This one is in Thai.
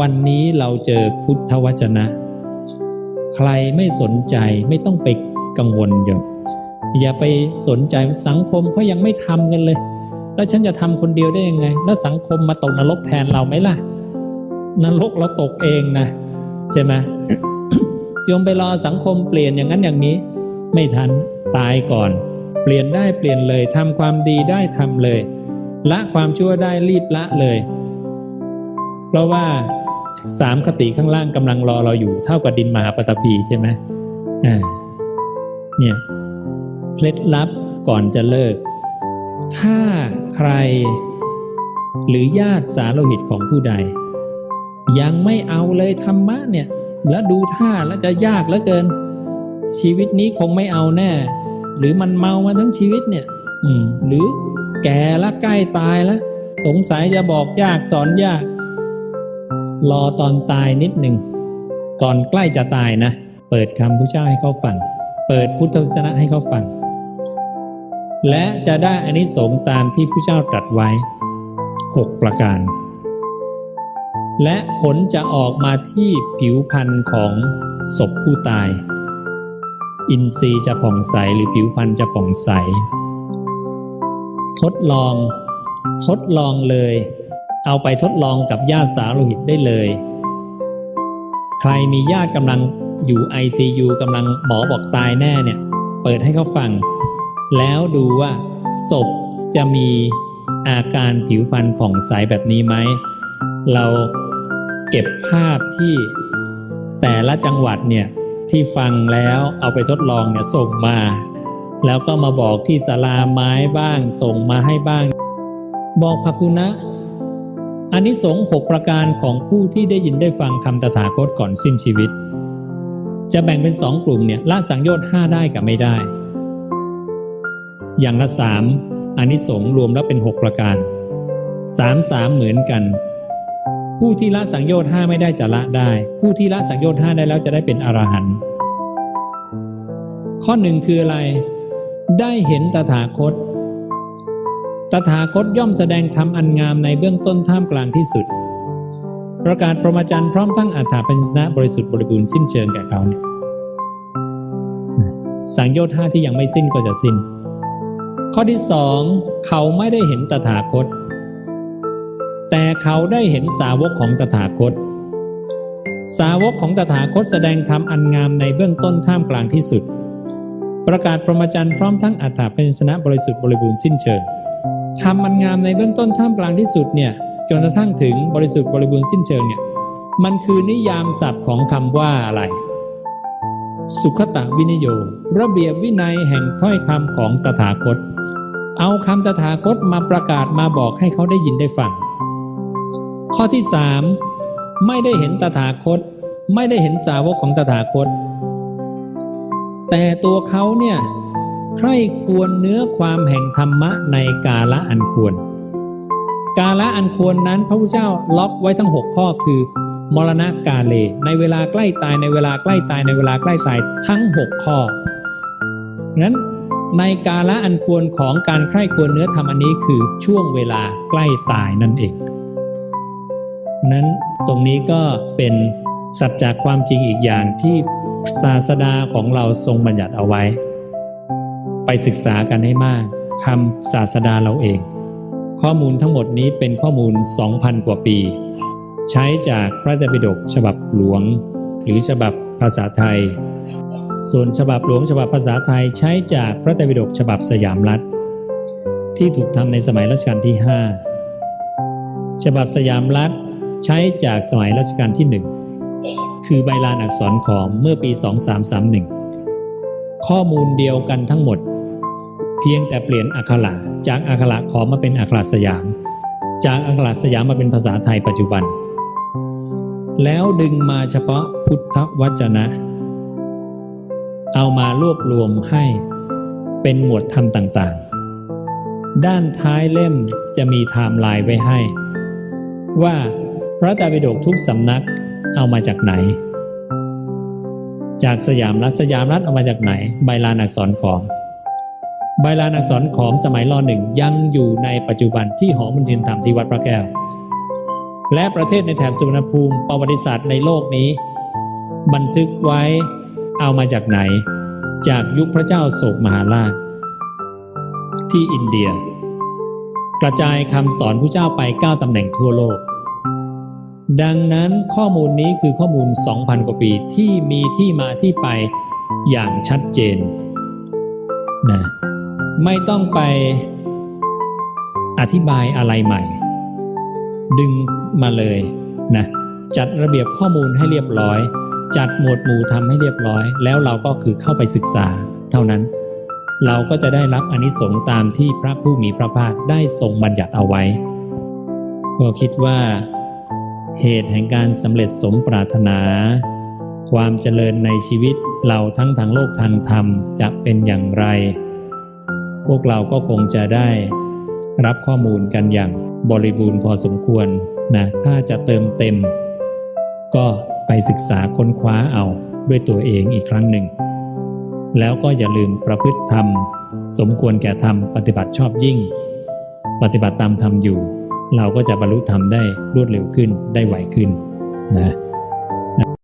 วันนี้เราเจอพุทธวจนะ ใครไม่สนใจไม่ต้องไปกังวลอยู่อย่าไปสนใจสังคมเขายังไม่ทำกันเลย แล้วฉันจะทำคนเดียวได้ยังไง แล้วสังคมมาตกนรกแทนเราไหมล่ะ นรกเราตกเองนะใช่ไหมโยมไปรอสังคมเปลี่ยนอย่างนั้นอย่างนี้ ไม่ทันตายก่อน เปลี่ยนได้เปลี่ยนเลยทำความดีได้ทำเลย ละความชั่วได้รีบละเลย เพราะว่าสามคติข้างล่างกำลังรอเราอยู่เท่ากับดินมหาปฐพีใช่ไหมอ่าเนี่ยเคล็ดลับก่อนจะเลิก ถ้าใคร หรือญาติสาโลหิตของผู้ใด ยังไม่เอาเลยธรรมะเนี่ย แล้วดูท่าแล้วจะยากเหลือเกิน ชีวิตนี้คงไม่เอาแน่ หรือมันเมามาทั้งชีวิตเนี่ย อืม หรือแก่ละใกล้ตายแล้วสงสัยจะบอกยากสอนยาก รอตอนตายนิดหนึ่งก่อนใกล้จะตายนะ เปิดคำพุทธเจ้าให้เขาฟัง เปิดพุทธวจนะให้เขาฟัง และจะได้อานิสงส์ตามที่พระเจ้าตรัสไว้หกประการ และผลจะออกมาที่ผิวพรรณของศพผู้ตาย อินทรีย์จะผ่องใสหรือผิวพรรณจะผ่องใส ทดลอง ทดลองเลย เอาไปทดลองกับญาติสาโลหิตได้เลย ใครมีญาติกำลังอยู่ ICU กำลังหมอบอกตายแน่เนี่ย เปิดให้เขาฟัง แล้วดูว่าศพจะมีอาการผิวพรรณผ่องใสแบบนี้ไหม เราเก็บภาพที่แต่ละจังหวัดเนี่ยที่ฟังแล้วเอาไปทดลองเนี่ยส่งมา แล้วก็มาบอกที่ศาลาไม้บ้างส่งมาให้บ้าง บอกพระคุณนะ อันนี้สงส์หกประการของผู้ที่ได้ยินได้ฟังคำตถาคตก่อนสิ้นชีวิต จะแบ่งเป็นสองกลุ่มเนี่ยละสังโยชน์ห้าได้กับไม่ได้ อย่างละสามอันนี้สงส์รวมแล้วเป็นหกประการสามสามเหมือนกัน ผู้ที่ละสังโยชน์ห้าไม่ได้จะละได้ ผู้ที่ละสังโยชน์ห้าได้แล้วจะได้เป็นอรหันต์ข้อหนึ่งคืออะไร ได้เห็นตถาคต ตถาคตย่อมแสดงธรรมอันงามในเบื้องต้นท่ามกลางที่สุด ประกาศพรหมาจรรย์พร้อมทั้งอัฏฐปัญชนะบริสุทธิ์บริบูรณ์สิ้นเชิงแก่เขาเนี่ยสังโยชน์ห้าที่ยังไม่สิ้นก็จะสิ้น ข้อที่สองเขาไม่ได้เห็นตถาคต แต่เขาได้เห็นสาวกของตถาคต สาวกของตถาคตแสดงธรรมอันงามในเบื้องต้นท่ามกลางที่สุด ประกาศพรหมาจรรย์พร้อมทั้งอัฏฐปัญชนะบริสุทธิ์บริบูรณ์สิ้นเชิง ทำมันงามในเบื้องต้นท่ามกลางที่สุดเนี่ยจนกระทั่งถึงบริสุทธิ์บริบูรณ์สิ้นเชิงเนี่ยมันคือนิยามศัพท์ของคำว่าอะไร สุขตะวินโย ระเบียบวินัยแห่งถ้อยคำของตถาคต เอาคำตถาคตมาประกาศมาบอกให้เขาได้ยินได้ฟัง ข้อที่สามไม่ได้เห็นตถาคต ไม่ได้เห็นสาวกของตถาคต แต่ตัวเขาเนี่ย ใคร่ควรเนื้อความแห่งธรรมะในกาละอันควร กาละอันควรนั้นพระพุทธเจ้าล็อกไว้ทั้ง 6 ข้อคือ มรณะกาเล ในเวลาใกล้ตายในเวลาใกล้ตายในเวลาใกล้ตายทั้ง 6 ข้อนั้นในกาละอันควรของการใคร่ควรเนื้อธรรมอันนี้คือช่วงเวลาใกล้ตายนั่นเอง นั้นตรงนี้ก็เป็นสัจจากความจริงอีกอย่างที่ศาสดาของเราทรงบัญญัติเอาไว้ ไปศึกษากันให้มากคำศาสดาเราเอง ข้อมูลทั้งหมดนี้เป็นข้อมูล 2,000 กว่าปี ใช้จากพระไตรปิฎกฉบับหลวง หรือฉบับภาษาไทย ส่วนฉบับหลวงฉบับภาษาไทยใช้จากพระไตรปิฎกฉบับสยามรัฐ ที่ถูกทำในสมัยรัชกาลที่ 5 ฉบับสยามรัฐใช้จากสมัยรัชกาลที่ 1 คือใบลานอักษรขอมเมื่อปี 2331 ข้อมูลเดียวกันทั้งหมด เพียงแต่เปลี่ยนอักขระจากอักขระขอมมาเป็นอักขระสยาม จากอักขระสยามมาเป็นภาษาไทยปัจจุบัน แล้วดึงมาเฉพาะพุทธวจนะ เอามารวบรวมให้เป็นหมวดธรรมต่างๆ ด้านท้ายเล่มจะมีไทม์ไลน์ไว้ให้ ว่าพระไตรปิฎกทุกสำนักเอามาจากไหน จากสยามรัฐสยามรัฐเอามาจากไหน ใบลานอักษรขอม ใบลานอักษรขอมสมัยรอหนึ่งยังอยู่ในปัจจุบันที่หอมนเทียนธรรมที่วัดพระแก้ว และประเทศในแถบสุวรรณภูมิประวัติศาสตร์ในโลกนี้ บันทึกไว้เอามาจากไหน จากยุคพระเจ้าโศกมหาราช ที่อินเดีย กระจายคำสอนพระเจ้าไป 9ตำแหน่งทั่วโลก ดังนั้นข้อมูลนี้คือข้อมูล 2,000 กว่าปีที่มีที่มาที่ไปอย่างชัดเจนนะ ไม่ต้องไปอธิบายอะไรใหม่ ดึงมาเลยนะจัดระเบียบข้อมูลให้เรียบร้อย จัดหมวดหมู่ทำให้เรียบร้อย แล้วเราก็คือเข้าไปศึกษาเท่านั้น เราก็จะได้รับอนิสงส์ตามที่พระผู้มีพระภาคได้ทรงบัญญัติเอาไว้ ก็คิดว่า เหตุแห่งการสำเร็จสมปรารถนา ความเจริญในชีวิตเราทั้งทางโลกทางธรรมจะเป็นอย่างไร พวกเราก็คงจะได้รับข้อมูลกันอย่างบริบูรณ์พอสมควรนะถ้าจะเติมเต็ม ก็ไปศึกษาค้นคว้าเอาด้วยตัวเองอีกครั้งหนึ่ง แล้วก็อย่าลืมประพฤติธรรม สมควรแก่ธรรมปฏิบัติชอบยิ่ง ปฏิบัติตามธรรมอยู่ เราก็จะบรรลุธรรมได้รวดเร็วขึ้นได้ไวขึ้นนะ